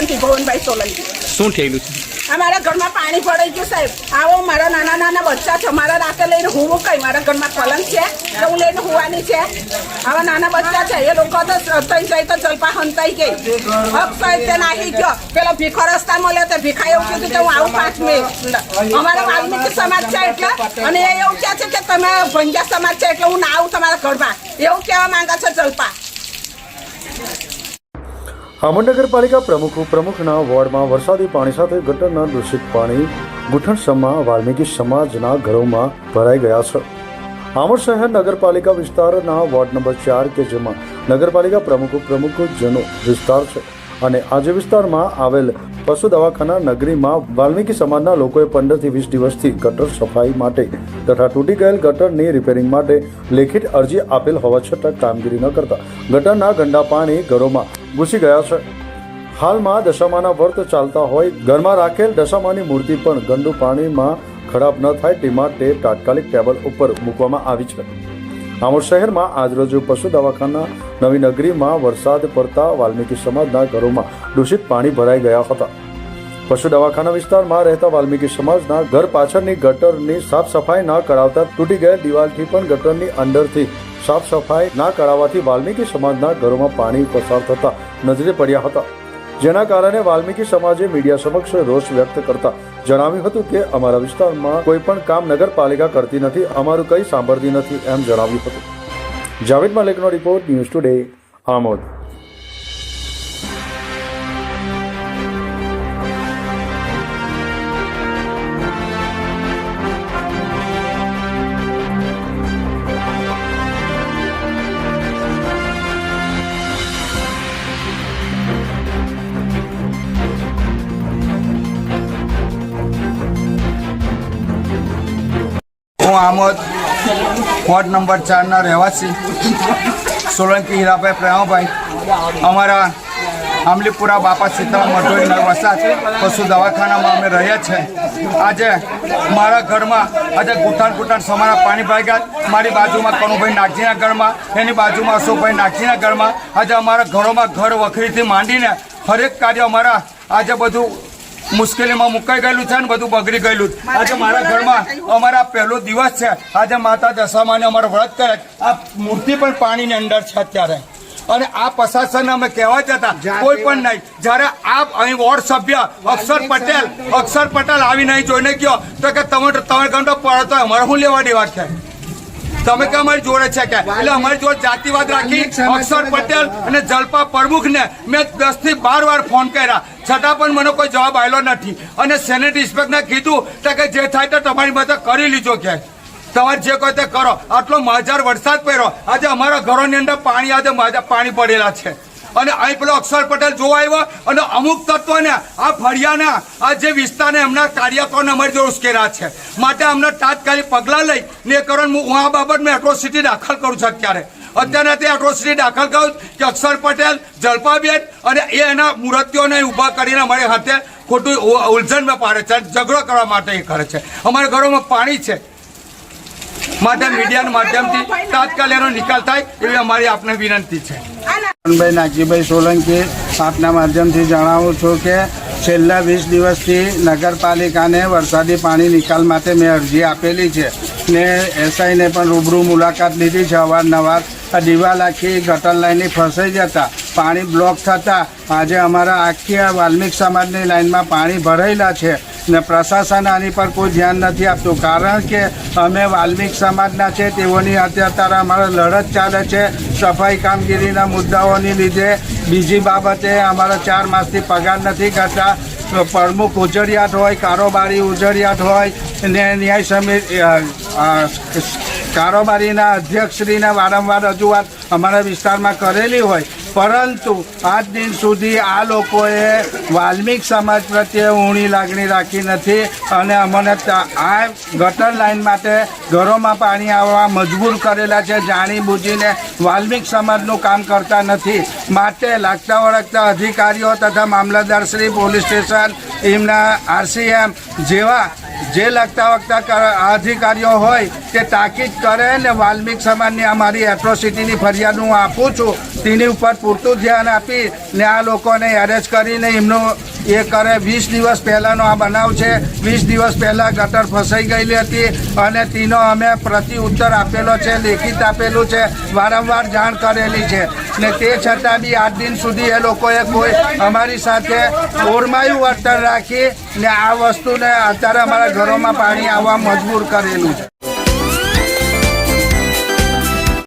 જયંતિ ભુવનભાઈ સોલંકી. શું થયેલું છે? અમારા ઘરમાં પાણી પડે ગયું સાહેબ. આવો મારા નાના નાના બચ્ચા છે. મારા રાતે લઈને હું કઈ મારા ઘરમાં પલંગ છે. તો હું લઈને હોવાની છે. આવા નાના બચ્ચા છે. એ લોકો તો થઈ જાય તો જલપા હંતાઈ ગઈ. અક્ષય તે નાહી ગયો. પેલો ભીખો રસ્તા મળ્યો તો ભીખા એવું કીધું કે હું આવું પાંચ મિનિટ. અમારા વાલ્મીકી સમાજ છે એટલે અને એ એવું કહે છે કે તમે ભંજા સમાજ છે એટલે હું ના આવું તમારા ઘરમાં. એવું કહેવા માંગે છે જલપા? આમોદ નગરપાલિકા પ્રમુખ પ્રમુખના વોર્ડમાં વરસાદી પાણી સાથે ગટરના દૂષિત પાણી ગુઠણસમા વાલ્મીકી સમાજના ઘરોમાં ભરાઈ ગયા છે. આમોદ શહેર નગરપાલિકા વિસ્તારના વોર્ડ નંબર ચાર કે જેમાં નગરપાલિકા પ્રમુખ પ્રમુખ જેનો વિસ્તાર છે અને આજે વિસ્તારમાં આવેલ પશુ દવાખાના નગરીમાં વાલ્મીકી સમાજના લોકોએ પંદરથી વીસ દિવસથી ગટર સફાઈ માટે તથા તૂટી ગયેલ ગટરની રિપેરિંગ માટે લેખિત અરજી આપેલ હોવા છતાં કામગીરી ન કરતા ગટરના ગંદા પાણી ઘરોમાં ઘૂસી ગયા છે. હાલમાં દશામાના વર્ત ચાલતા હોય, ઘરમાં રાખેલ દશામાની મૂર્તિ પણ ગંદુ પાણીમાં ખરાબ ન થાય તે માટે તાત્કાલિક ટેબલ ઉપર મૂકવામાં આવી છે. આમોદ શહેરમાં આજરોજ પશુ દવાખાના નવી નગરીમાં વરસાદ પડતા વાલ્મીકી સમાજના ઘરોમાં દૂષિત પાણી ભરાઈ ગયા હતા. પશુ દવાખાના વિસ્તારમાં રહેતા વાલ્મીકી સમાજના ઘર પાછળની ગટરની સાફ સફાઈ ન કરાવતા તૂટી ગયેલ દિવાલથી પણ ગટરની અંદરથી સાફ સફાઈ ના કરાવવાથી વાલ્મીકી સમાજના ઘરોમાં પાણી પસાર થતા નજરે પડ્યા હતા. જેના કારણે વાલ્મીકી સમાજે મીડિયા સમક્ષ રોષ વ્યક્ત કરતા જણાવ્યું હતું કે અમારા વિસ્તારમાં કોઈ પણ કામ નગરપાલિકા કરતી નથી, અમારું કંઈ સાંભળતી નથી એમ જણાવ્યું હતું. જાવેદ મલિકનો રિપોર્ટ ન્યૂઝ ટુડે, આમોદ. હું વોર્ડ નંબર ચારના રહેવાસી. સોલંકી હીરાભાઈ પ્રેમાભાઈ અમારા આમલીપુરા બાપા સીતારામ મઢોઈ વસાત પશુ દવાખાનામાં અમે રહ્યા છે. આજે મારા ઘરમાં, આજે ગુઠાણ ગુઠાણ સમારા પાણી ભરાઈ ગયા. મારી બાજુમાં કનુભાઈ નાગજીના ઘરમાં, એની બાજુમાં અશોકભાઈ નાગજીના ઘરમાં. આજે અમારા ઘરોમાં ઘર વખરીથી માંડીને હરેક કાર્ય અમારા, આજે બધું મુશ્કેલીમાં મુકાઈ ગયેલું છે ને બધું બગડી ગયેલું છે. આજે મારા ઘરમાં અમારા પહેલો દિવસ છે. આજે માતા દશામાને અમારો વ્રત કરે. આ મૂર્તિ પણ પાણીની અંદર છે અત્યારે. અને આ પ્રશાસન અમે કહેવા જતા કોઈ પણ નહીં. જ્યારે આપ અહીં વોર્ડ સભ્ય અક્ષર પટેલ અક્ષર પટેલ આવી નહીં જોઈને ગયો તો કે તમે તમે ઘંટો પડતો અમારે શું લેવા દેવા છે? તમે કે અમારી જોડે છે કે? એટલે અમારી જોડે જાતિવાદ રાખી અક્ષર પટેલ અને જલપા પ્રમુખને મેં દસથી બાર વાર ફોન કર્યા. છતાં પણ મને કોઈ જવાબ આવેલો નથી. અને સેનેટ ઇન્સ્પેક્ટરને કીધું કે જે થાય તો તમારી મદદ કરી લીજો કે. તમારે જે કોઈ તે કરો. આટલો માજાર વરસાદ પડ્યો. આજે અમારા ઘરોની અંદર પાણી આજે મજા પાણી પડેલા છે. અને અહીં પેલો અક્ષર પટેલ જોવા આવ્યો અને અમુક તત્વોને, આ ફળિયાના, આ જે વિસ્તારને એમના કાર્યકરોને અમારી જોડે ઉશ્કેર્યા છે. માટે અમને તાત્કાલિક પગલાં લઈ ને કારણ હું આ બાબત મેં એટ્રોસિટી દાખલ કરું છું અત્યારે. અત્યારે તે એટ્રોસિટી દાખલ કરું કે અક્ષર પટેલ, જલપાબેન અને એ એના મૂર્તિઓને ઊભા કરીને અમારી હાથે ખોટું ઉલઝનમાં પાડે છે ઝઘડો કરવા માટે એ કરે છે. અમારા ઘરોમાં પાણી છે. માટે મીડિયાના માધ્યમથી તાત્કાલિક એનો નિકાલ થાય એવી અમારી આપને વિનંતી છે. ભાઈ નાગજીભાઈ સોલંકી આપના માધ્યમથી જણાવું છું કે છેલ્લા વીસ દિવસથી નગરપાલિકાને વરસાદી પાણી નિકાલ માટે મેં અરજી આપેલી છે ને એસઆઈને પણ રૂબરૂ મુલાકાત લીધી છે. અવારનવાર આ દિવાલ આખી ગટર લાઈનની ફસાઈ જતા પાણી બ્લોક થતાં આજે અમારા આખી આ વાલ્મિક સમાજની લાઇનમાં પાણી ભરાયેલા છે. ને પ્રશાસન આની પર કોઈ ધ્યાન નથી આપતું. કારણ કે અમે વાલ્મિક સમાજના છે, તેઓની અત્યારે અમારે લડત ચાલે છે, સફાઈ કામગીરીના મુદ્દાઓની લીધે. બીજી બાબતે અમારા ચાર માસથી પગાર નથી કરતા. પ્રમુખ ઉજળિયાત હોય, કારોબારી ઉજળિયાત હોય, ને ન્યાય સમિતિ કારોબારીના અધ્યક્ષશ્રીને વારંવાર રજૂઆત અમારા વિસ્તારમાં કરેલી હોય. પરંતુ આજ દિન સુધી આ લોકોએ વાલ્મિક સમાજ પ્રત્યે ઊણી લાગણી રાખી નથી અને અમને આ ગટર લાઈન માટે ઘરોમાં પાણી આવવા મજબૂર કરેલા છે. જાણી બૂજીને વાલ્મિક સમાજનું કામ કરતા નથી. માટે લાગતા વળગતા અધિકારીઓ તથા મામલતદારશ્રી પોલીસ સ્ટેશન, એમના આરસીએમ જેવા જે લગતા વખતા અધિકારીઓ હોય તે તાકીદ કરે ને વાલ્મિક સમાજની આ મારી એટ્રોસિટીની ફરિયાદ હું આપું છું. તેની ઉપર પૂરતું ધ્યાન આપી ને આ લોકોને એરેસ્ટ કરીને એમનું એ કરે. વીસ દિવસ પહેલાંનો આ બનાવ છે. વીસ દિવસ પહેલાં ગટર ફસાઈ ગયેલી હતી અને તેનો અમે પ્રતિ ઉત્તર આપેલો છે, લેખિત આપેલું છે, વારંવાર જાણ કરેલી છે. ને તે છતાં બી આઠ દિન સુધી એ લોકોએ કોઈ અમારી સાથે ઓરમાયું વર્તન રાખી ને આ વસ્તુને અત્યારે અમારા ઘરોમાં પાણી આવવા મજબૂર કરેલું છે.